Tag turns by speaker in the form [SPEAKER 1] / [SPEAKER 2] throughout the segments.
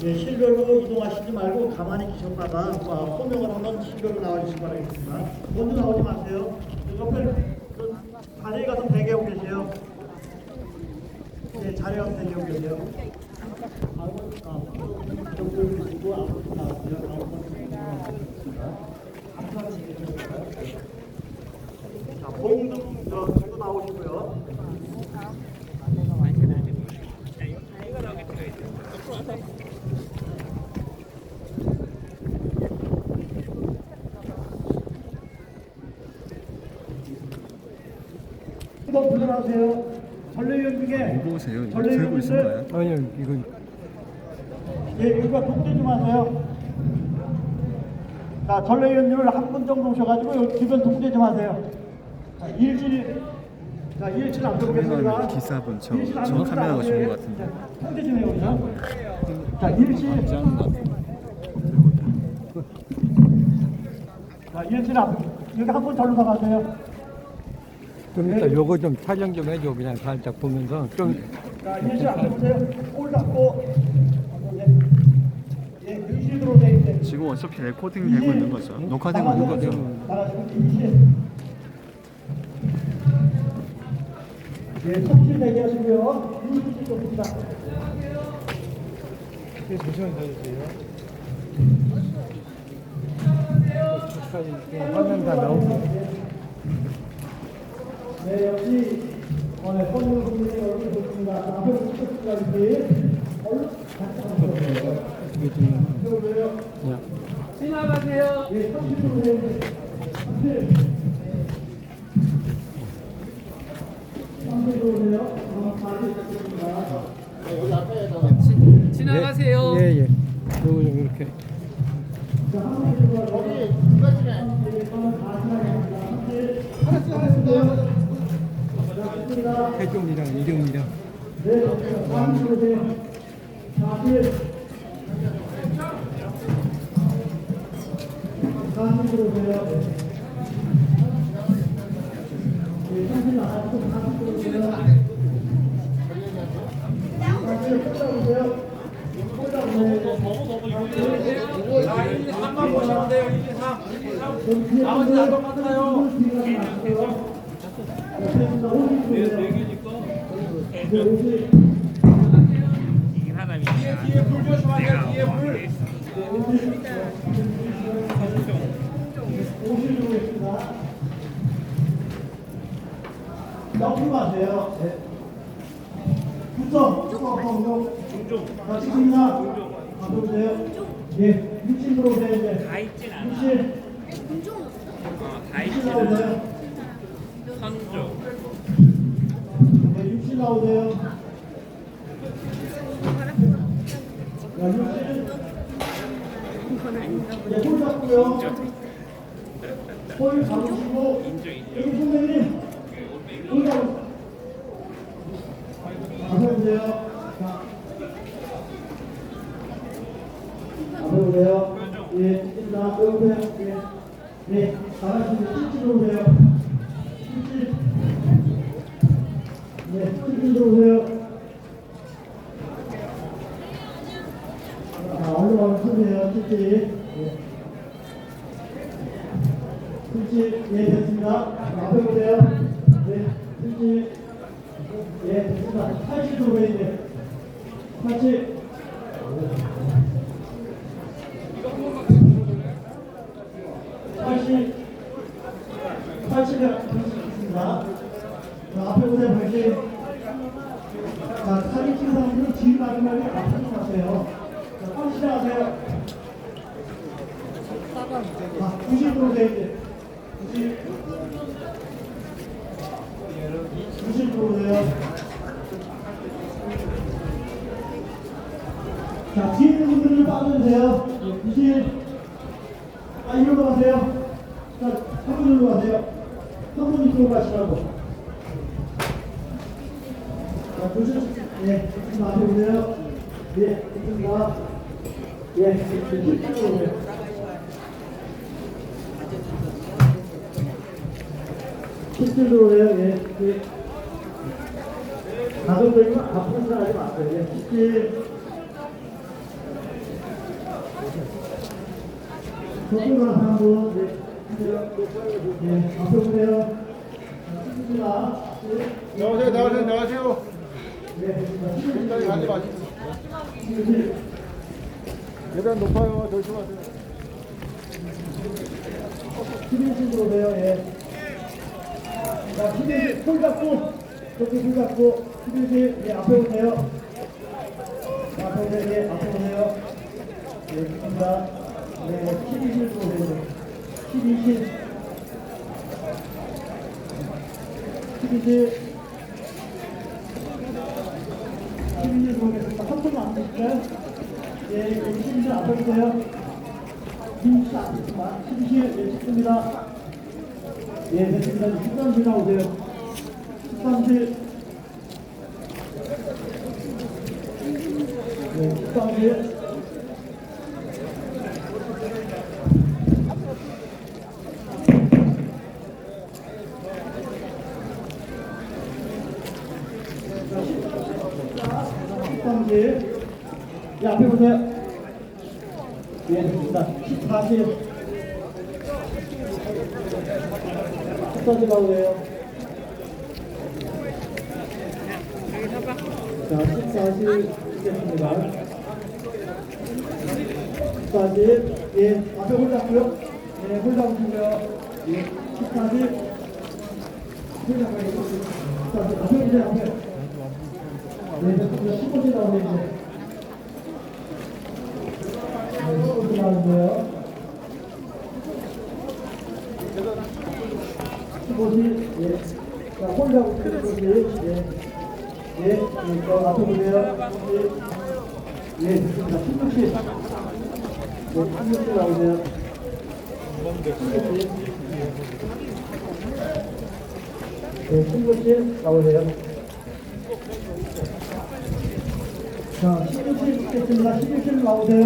[SPEAKER 1] 예, 실별로 이동하시지 말고 가만히 계셨다가 어, 호명을 한번 실별로 나와주시기 바라겠습니다. 먼저 나오지 마세요. 그 옆에 그 자리에 가서 대기하고 계세요. 예, 자리에 가서 대기하고 계세요. 아무 아, 정도 계시고 아무도 나왔어요. 아무도 나왔습니다. 자, 보행등 저 들고 나오시고요. 불러나세요. 전례위원 중에
[SPEAKER 2] 뭐 보세요? 이거 들고 있을까요?
[SPEAKER 3] 아니요, 이거
[SPEAKER 1] 예, 여기가 독재 좀 하세요. 자, 전례위원님을 한 분 정도 오셔가지고 여기 주변 독재 좀 하세요. 자, 일실, 자, 일실 안 들어오겠습니다.
[SPEAKER 2] 기사분 저-
[SPEAKER 1] 일실
[SPEAKER 2] 안저
[SPEAKER 1] 들어오겠습니다.
[SPEAKER 2] 카메라가 좋은 것
[SPEAKER 1] 자,
[SPEAKER 2] 같은데.
[SPEAKER 1] 통제 좀 해요, 우리가. 자, 일실. 자, 일실 안, 여기 한 분 절로 나가세요.
[SPEAKER 3] 좀 이따 요거 좀 촬영 좀 해줘. 그냥 살짝 보면서 좀
[SPEAKER 1] 자, 안 잡고. 예, 예, 일실 들어오세요. 이제.
[SPEAKER 2] 지금 어차피 레코딩 되고 있는 거죠. 녹화되고 있는 거죠.
[SPEAKER 1] 예, 성실 대기하시고요. 유지 좋습니다.
[SPEAKER 3] 조심히 가주세요. 화면 다 나오고.
[SPEAKER 1] 네, 역시 오늘 선물 분들이 얼굴 좋습니다. 앞으로 축하드립니다. 얼른 같이 가세요.
[SPEAKER 3] 좀
[SPEAKER 1] 들어오세요.
[SPEAKER 3] 그냥
[SPEAKER 1] 예, 성실으로 해야 돼. 성실. 성실으로 오세요. 어, 다시 부탁드립니다.
[SPEAKER 4] 지나가세요.
[SPEAKER 3] 예, 예. 요거 좀 이렇게.
[SPEAKER 1] 자, 한번 들어와. 여기 누가 지내? 다 지나갑니다. 성실. 하나씩 하세요. 자, 좋습니다.
[SPEAKER 3] 해종이랑 이종이랑.
[SPEAKER 1] 네, 다음 들어오세요. 사실. 다음 들어오세요. 네, 사실 나가 옆으로. 네. 예.
[SPEAKER 4] 다 있진 않아.
[SPEAKER 1] 육신,
[SPEAKER 4] 어, 다
[SPEAKER 1] 육신
[SPEAKER 4] 있진
[SPEAKER 1] 나오세요.
[SPEAKER 4] 않아. 선조.
[SPEAKER 1] 네, 육신 나오세요. 자, 육신. 네, 홀 잡고요. 홀 잡으시고. 여기. 홀 잡으세요. 가보세요. 자. 가보세요. 예, 찍습니다. 여보세요. 예. 네, 나가시면 찔찔 들어오세요. 찔찔. 네, 찔찔 들어오세요. 자, 얼른 얼른 쓰세요. 찔찔. 예. 찔찔. 예, 됐습니다. 자, 앞에 보세요. 네, 찔찔. 예, 됐습니다. 80 들어오세요, 이제. 80. 팔십, 팔십에 있습니다. 자, 앞에 보세요, 발신. 자, 사진 찍은 사람들은 뒤로 마지막에 앞으로 가세요. 자, 팔십에 가세요. 자, 90으로 돼 이제. 90. 90으로 돼요. 자, 뒤에 있는 분들은 빠져주세요. 90. 아, 이리로 가세요. 자, 한분 이리로 가세요. 한분 이쪽으로 가시라고. 자, 조심, 예, 조심 앞에 보세요. 예, 좋습니다. 예, 이쪽으로 오세요. 실질로 오세요. 예, 예. 가족들이 앞으로 하지 마세요. 예, 실질. 저쪽으로 가는 분, 네, 주세요. 네, 앞에 보세요. 좋습니다. 네,
[SPEAKER 5] 나오세요, 나오세요, 나오세요.
[SPEAKER 1] 네.
[SPEAKER 5] 여기까지 가지 마시고. 계단 높아요. 조심하세요.
[SPEAKER 1] 11시 들어오세요, 예. 자, 11시, 손 잡고, 저쪽 손 잡고, 11시, 예, 앞에 오세요. 자, 앞에 오세요, 예, 앞에 오세요. 예, 좋습니다. 네, 12시 들어오세요. 12시. 12시. 12시 들어오겠습니다. 한 분만 안 드실까요? 예, 여기 12시 앞에 오세요. 김치 안 됐지만 김치 예, 찍습니다. 예, 됐습니다. 식당실 나오세요. 식당실. 네, 식당실. 식당실. 예, 앞에 보세요. 예, 됐습니다. 14시. 14시 나오네요. 자, 14시 찍겠습니다. 14시. 예, 앞에 홀잡고요. 예, 홀잡으시고요. 예, 14시. 홀잡고요. 14시. 앞에 보세요, 앞에. 네, 됐습니다. 15시 나오네요. 이렇게 나오고요. 15시, 예. 자, 홀자고 15시, 예. 예, 예, 저 앞에 보세요. 예, 예, 됐습니다. 16시. 네, 16시 나오세요. 16시. 네, 16시 나오세요. 자, 16시 있겠습니다. 16시 나오세요.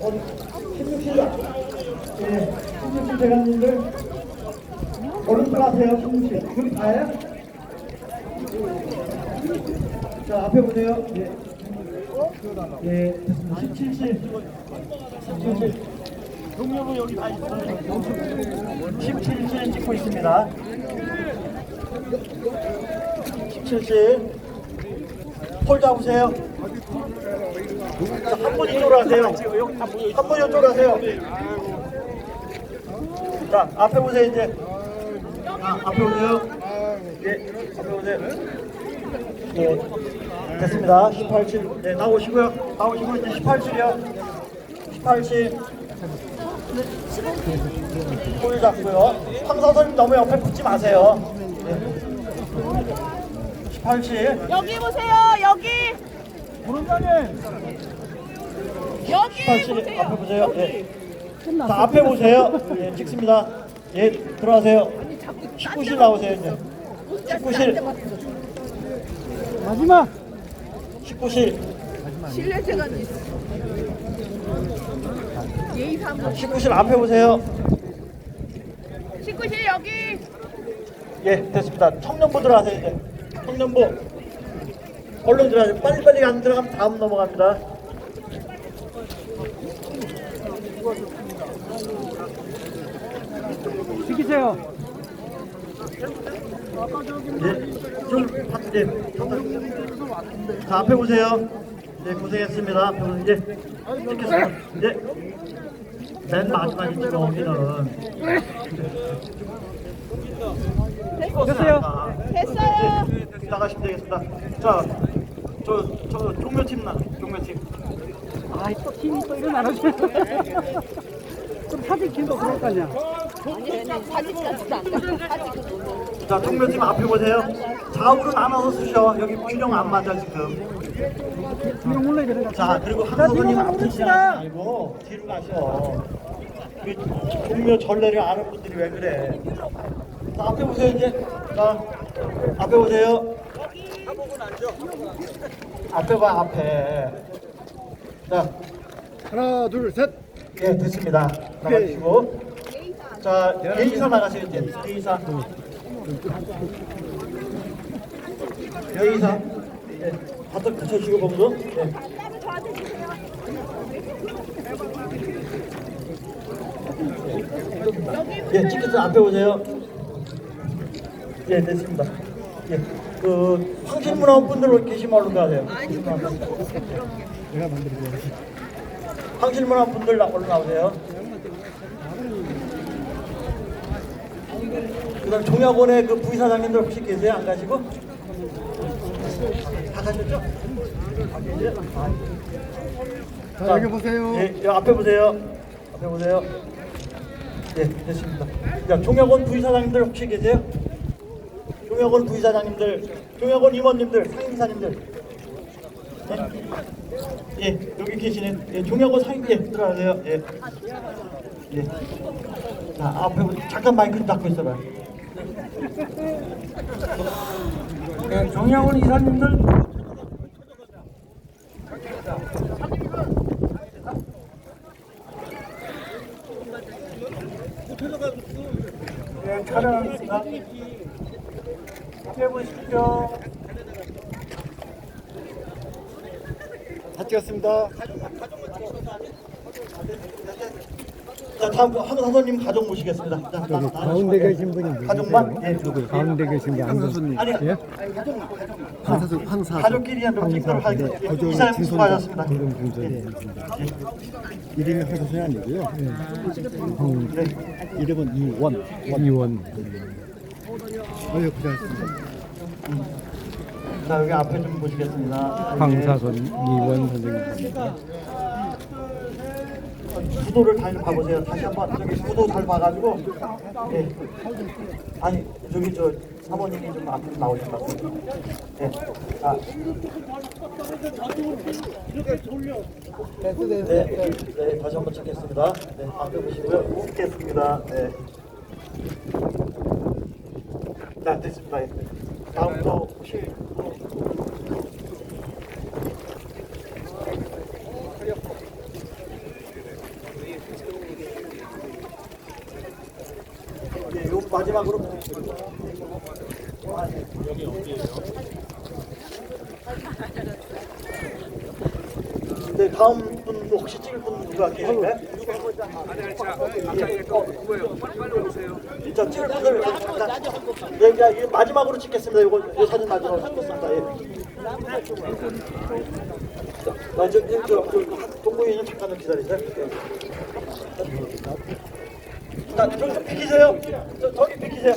[SPEAKER 1] 어, 16시, 예, 16시 대감님들, 얼른 들어가세요, 16시. 여기 다예요? 자, 앞에 보세요. 예. 예, 됐습니다. 17시. 17시. 동료분 여기 다 있어요. 17시 찍고 있습니다. 17시. 폴 잡으세요. 자, 한분 이쪽으로 하세요. 한분 이쪽으로 하세요. 자, 앞에 보세요, 이제. 아, 앞에 오세요. 예, 앞에 오세요. 예, 됐습니다. 18실. 네, 나오시고요. 나오시고, 이제 18실이요. 18실. 폴 잡고요. 황사선님 너무 옆에 붙지 마세요. 네. 18실.
[SPEAKER 6] 여기 보세요. 여기. 여기
[SPEAKER 1] 18실 앞에
[SPEAKER 6] 보세요.
[SPEAKER 1] 보세요. 예. 자, 앞에 보세요. 예, 찍습니다. 예, 들어가세요. 19실 나오세요, 이제. 19실.
[SPEAKER 3] 마지막
[SPEAKER 1] 19실.
[SPEAKER 6] 실내 시간 있어. 예의 사항.
[SPEAKER 1] 19실 앞에 보세요.
[SPEAKER 6] 19실 여기.
[SPEAKER 1] 예, 됐습니다. 청년부 들어가세요, 이제. 청년부. 얼른 들어가세요. 빨리빨리 안 들어가면 다음 넘어갑니다.
[SPEAKER 3] 시키세요.
[SPEAKER 1] 예, 좀, 한- 예. 자, 앞에 보세요. 네, 고생했습니다. 앞에 보세요. 찍겠습니다. 이제 맨 마지막에 찍어오기는.
[SPEAKER 3] 됐어요.
[SPEAKER 6] 됐어요.
[SPEAKER 1] 네, 나가시면 되겠습니다. 자, 저, 저 종묘팀 나, 종묘팀.
[SPEAKER 3] 아이 또 팀이 또 일어나는 좀 사진 찍도 그럴 거 아니야.
[SPEAKER 6] 사진 같지도 않다. 사진
[SPEAKER 1] 자, 종묘팀 앞에 보세요. 좌우로 나눠서 쓰셔. 여기 균형 안 맞아 지금.
[SPEAKER 3] 몰라야 되는 거
[SPEAKER 1] 자, 그리고 한
[SPEAKER 3] 자,
[SPEAKER 1] 선생님
[SPEAKER 3] 뒤로
[SPEAKER 1] 앞에
[SPEAKER 3] 가봅시다.
[SPEAKER 1] 지나가지 말고 뒤로 가셔. 그 종묘 전례를 아는 분들이 왜 그래? 자, 앞에 보세요 이제. 자, 앞에 보세요. 앞에 봐 앞에. 자,
[SPEAKER 5] 하나, 둘, 셋.
[SPEAKER 1] 예, 됐습니다. 나가시고. 자, 예의사 나가세요, 이제. 예의사. 예의사. 예, 바닥 붙여주시고, 거기서. 예. 예, 찍겠습니다. 앞에 보세요. 예, 됐습니다. 예, 그 황실문화원 분들 계시면 얼른 가세요. 황실문화원 분들 나- 얼른 나오세요. 그다음 종약원의 그 부의사장님들 혹시 계세요? 안 가시고? 다 가셨죠?
[SPEAKER 5] 자, 여기 보세요.
[SPEAKER 1] 예, 여기 앞에 보세요. 앞에 보세요. 예, 됐습니다. 자, 종혁원 부이사장님들 혹시 계세요? 종혁원 부이사장님들, 종혁원 임원님들, 상임이사님들. 네? 예, 여기 계시네. 예, 종혁원 상임, 예, 들어가세요. 예. 예. 자, 앞에 보 잠깐 마이크 좀 닫고 있어봐요. 예, 종혁원 이사님들. 네, 촬영합니다. 함께 보십시오.
[SPEAKER 5] 다 찍었습니다.
[SPEAKER 1] 자, 다음 황 사선님 가족 모시겠습니다. 자,
[SPEAKER 7] 여기
[SPEAKER 1] 나-
[SPEAKER 7] 가운데
[SPEAKER 1] 예.
[SPEAKER 7] 계신 분이 누구세요?
[SPEAKER 1] 가족만? 예,
[SPEAKER 7] 가운데 계신 게안 보세요?
[SPEAKER 1] 아니,
[SPEAKER 7] 예?
[SPEAKER 2] 황사수 황사
[SPEAKER 1] 가족끼리 한번 찍도록 하겠습니다. 예,
[SPEAKER 7] 거저
[SPEAKER 1] 이사님 수고하셨습니다.
[SPEAKER 7] 분전에 이름이 황사순이 아니고요. 황,
[SPEAKER 1] 네.
[SPEAKER 7] 이름은 이원. 이원. 어여 고생하셨습니다.
[SPEAKER 1] 자, 여기 앞에 좀 보시겠습니다.
[SPEAKER 7] 황사순 이원.
[SPEAKER 1] 예, 구도를 잘 봐보세요. 다시 한번 저기 구도 잘 봐가지고. 예. 아니, 저기 저 사모님이 좀 앞으로 나오신다고. 예. 자. 네, 네, 다시 한번 찾겠습니다. 네, 앞에 보시고요. 찍겠습니다. 네. 자, 됐습니다. 예. 다음 또 혹시 예, 마지막으로 네, 다음 분 혹시 찍을 분 누가 계실까요? 예. 자, 찍을 분들 자, 예, 자, 이 마지막으로 찍겠습니다. 이거 이 사진 마지막으로 찍겠습니다. 예. 자, 아, 저, 동구이는 잠깐만 기다리세요. 예. 자, 저기 비키세요. 저, 저기 비키세요.